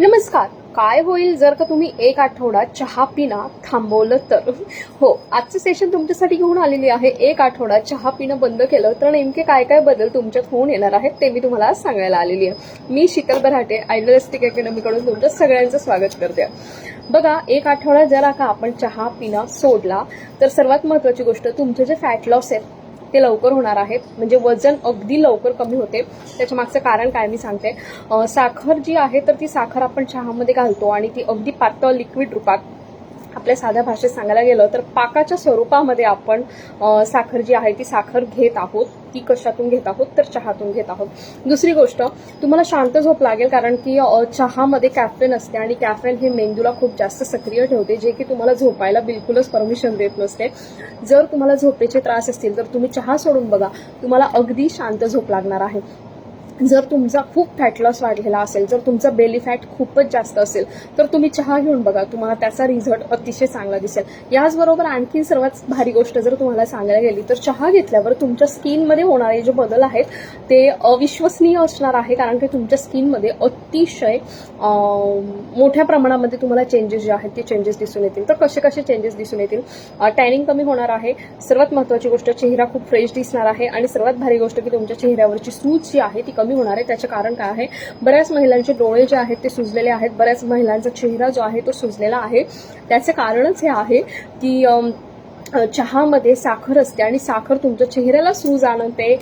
नमस्कार. काय होईल जर का तुम्ही एक आठवडा चहा पिणं थांबवलं तर? हो आजचं सेशन तुमच्यासाठी घेऊन आलेली आहे. एक आठवडा चहा पिणं बंद केलं तर नेमके काय काय बदल तुमच्यात होऊन येणार आहेत ते मी तुम्हाला सांगायला आलेली आहे. मी शीतल बराटे आयडलिस्टिक अकॅडमीकडून तुमच्या सगळ्यांचं स्वागत करते. बघा एक आठवडा जर का आपण चहा पिणं सोडला तर सर्वात महत्वाची गोष्ट तुमचे जे फॅट लॉस आहे ते लवकर होणार आहेत. म्हणजे वजन अगदी लवकर कमी होते. त्याच्या मागचं कारण काय मी सांगते. साखर जी आहे तर ती साखर आपण चहामध्ये घालतो आणि ती अगदी पातळ लिक्विड रूपात आपल्या साध्या भाषेत सांगायला गेलं तर पाकाच्या स्वरूपामध्ये आपण साखर जी आहे ती साखर घेत आहोत ती कशातून घेत आहोत तर चहातून घेत आहोत. दुसरी गोष्ट तुम्हाला शांत झोप लागेल कारण की चहामध्ये कॅफेन असते आणि कॅफेन हे मेंदूला खूप जास्त सक्रिय ठेवते जे की तुम्हाला झोपायला बिलकुलच परमिशन देत नसते. जर तुम्हाला झोपेचे त्रास असतील तर तुम्ही चहा सोडून बघा. तुम्हाला अगदी शांत झोप लागणार आहे. जर तुमचा खूप फॅट लॉस वाढलेला असेल जर तुमचा बेली फॅट खूपच जास्त असेल तर तुम्ही चहा घेऊन बघा तुम्हाला त्याचा रिझल्ट अतिशय चांगला दिसेल. याचबरोबर आणखी सर्वात भारी गोष्ट जर तुम्हाला सांगायला गेली तर चहा घेतल्यावर तुमच्या स्किनमध्ये होणारे जे बदल आहेत ते अविश्वसनीय असणार आहे कारण की तुमच्या स्किनमध्ये अतिशय मोठ्या प्रमाणामध्ये तुम्हाला चेंजेस जे आहेत ते चेंजेस दिसून येतील. तर कसे कसे चेंजेस दिसून येतील? टॅनिंग कमी होणार आहे. सर्वात महत्वाची गोष्ट चेहरा खूप फ्रेश दिसणार आहे. आणि सर्वात भारी गोष्ट की तुमच्या चेहऱ्यावरची सूज जी आहे ती कमी कमी होणार आहे. त्याचे कारण काय आहे? बऱ्याच महिलांचे डोळे जे आहेत ते सुजलेले आहेत. बऱ्याच महिलांचा चेहरा जो आहे तो सुजलेला आहे. त्याचे कारणच हे आहे की चहामध्ये साखर असते आणि साखर तुमच्या चेहऱ्याला सूज आणते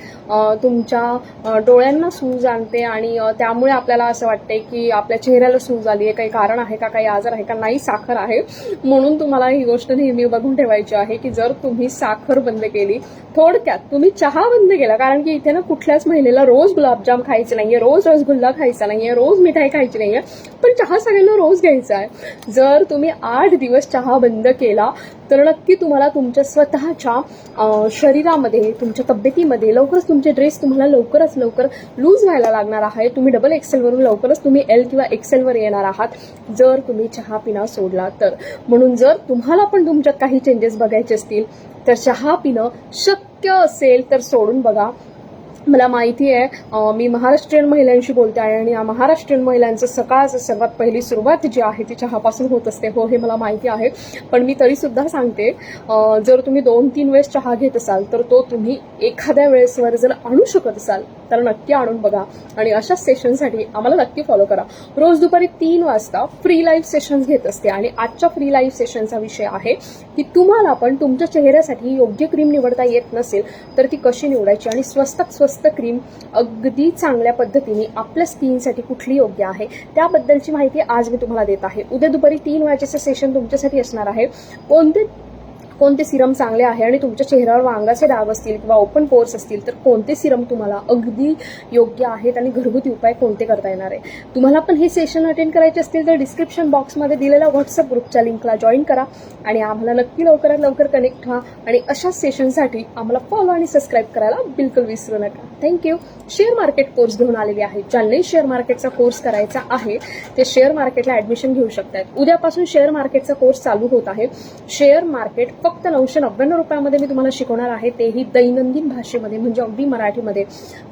तुमच्या डोळ्यांना सूज आणते आणि त्यामुळे आपल्याला असं वाटते की आपल्या चेहऱ्याला सूज आली आहे. काही कारण आहे का काही आजार आहे का? नाही साखर आहे. म्हणून तुम्हाला ही गोष्ट नेहमी बघून ठेवायची आहे की जर तुम्ही साखर बंद केली थोडक्यात तुम्ही चहा बंद केला कारण की इथे ना कुठल्याच महिलेला रोज गुलाबजाम खायचे नाहीये रोज रसगुल्ला खायचा नाहीये रोज मिठाई खायची नाहीये पण चहा सगळ्यांना रोज घ्यायचा आहे. जर तुम्ही आठ दिवस चहा बंद केला तर नक्की तुम्हाला तुमच्या स्वतःच्या शरीरामध्ये तुमच्या तब्येतीमध्ये लवकरच तुमचे ड्रेस तुम्हाला लवकरच लवकर लूज व्हायला लागणार आहे. तुम्ही डबल एक्सेलवरून लवकरच तुम्ही एल किंवा एक्सेलवर येणार आहात. जर तुम्ही चहा पिणं सोडला तर. म्हणून जर तुम्हाला पण तुमच्यात काही चेंजेस बघायचे असतील तर चहा पिणं शक्य असेल तर सोडून बघा. मला माहिती आहे मी महाराष्ट्रीयन महिलांशी बोलते आहे आणि या महाराष्ट्रीयन महिलांचं सकाळचं सर्वात पहिली सुरुवात जी आहे ती चहापासून होत असते. हो हे मला माहिती आहे. पण मी तरीसुद्धा सांगते जर तुम्ही दोन तीन वेळेस चहा घेत असाल तर तो तुम्ही एखाद्या वेळेसवर जर आणू शकत असाल तर नक्की आणून बघा आणि अशा सेशनसाठी आम्हाला नक्की फॉलो करा. रोज दुपारी तीन वाजता फ्री लाईव्ह सेशन्स घेत असते आणि आजच्या फ्री लाईव्ह सेशनचा विषय आहे की तुम्हाला पण तुमच्या चेहऱ्यासाठी योग्य क्रीम निवडता येत नसेल तर ती कशी निवडायची आणि स्वस्तात स्वस्त क्रीम अगदी चांगल्या पद्धतीने आपल्या स्किनसाठी कुठली योग्य आहे त्याबद्दलची माहिती आज मी तुम्हाला देत आहे. उद्या दुपारी तीन वाजेचं सेशन तुमच्यासाठी असणार आहे. कोणते कोणते सिरम चांगले आहे आणि तुमच्या चेहऱ्यावर वांगाचे डाग असतील किंवा ओपन पोर्स असतील तर कोणते सिरम तुम्हाला अगदी योग्य आहेत आणि घरगुती उपाय कोणते करता येणार आहे? तुम्हाला पण हे सेशन अटेंड करायचे असतील तर डिस्क्रिप्शन बॉक्समध्ये दिलेल्या व्हॉट्सअप ग्रुपच्या लिंकला जॉईन करा आणि आम्हाला नक्की लवकरात लवकर कनेक्ट व्हा आणि अशाच सेशनसाठी आम्हाला फॉलो आणि सबस्क्राईब करायला बिलकुल विसरू नका. थँक्यू शेअर मार्केट कोर्स घेऊन आलेले आहे. ज्यांनाही शेअर मार्केटचा कोर्स करायचा आहे ते शेअर मार्केटला ऍडमिशन घेऊ शकतात उद्यापासून शेअर मार्केटचा कोर्स चालू होत आहे. शेअर मार्केट फक्त नऊशे नव्याण्णव रुपयामध्ये मी तुम्हाला शिकवणार आहे तेही दैनंदिन भाषेमध्ये म्हणजे अगदी मराठीमध्ये.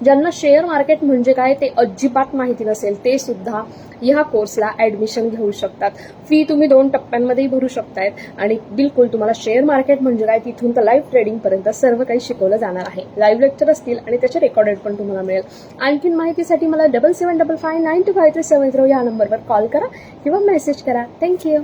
ज्यांना शेअर मार्केट म्हणजे काय ते अजिबात माहिती नसेल ते सुद्धा ह्या कोर्सला ऍडमिशन घेऊ शकतात. फी तुम्ही दोन टप्प्यांमध्येही भरू शकतायत आणि बिलकुल तुम्हाला शेअर मार्केट म्हणजे काय तिथून तर लाईव्ह ट्रेडिंगपर्यंत सर्व काही शिकवलं जाणार आहे. लाईव्ह लेक्चर असतील आणि त्याचे रेकॉर्डेड पण तुम्हाला मिळेल. आणखीन माहितीसाठी मला double seven double five nine two five three seven zero या नंबरवर कॉल करा किंवा मेसेज करा. थँक्यू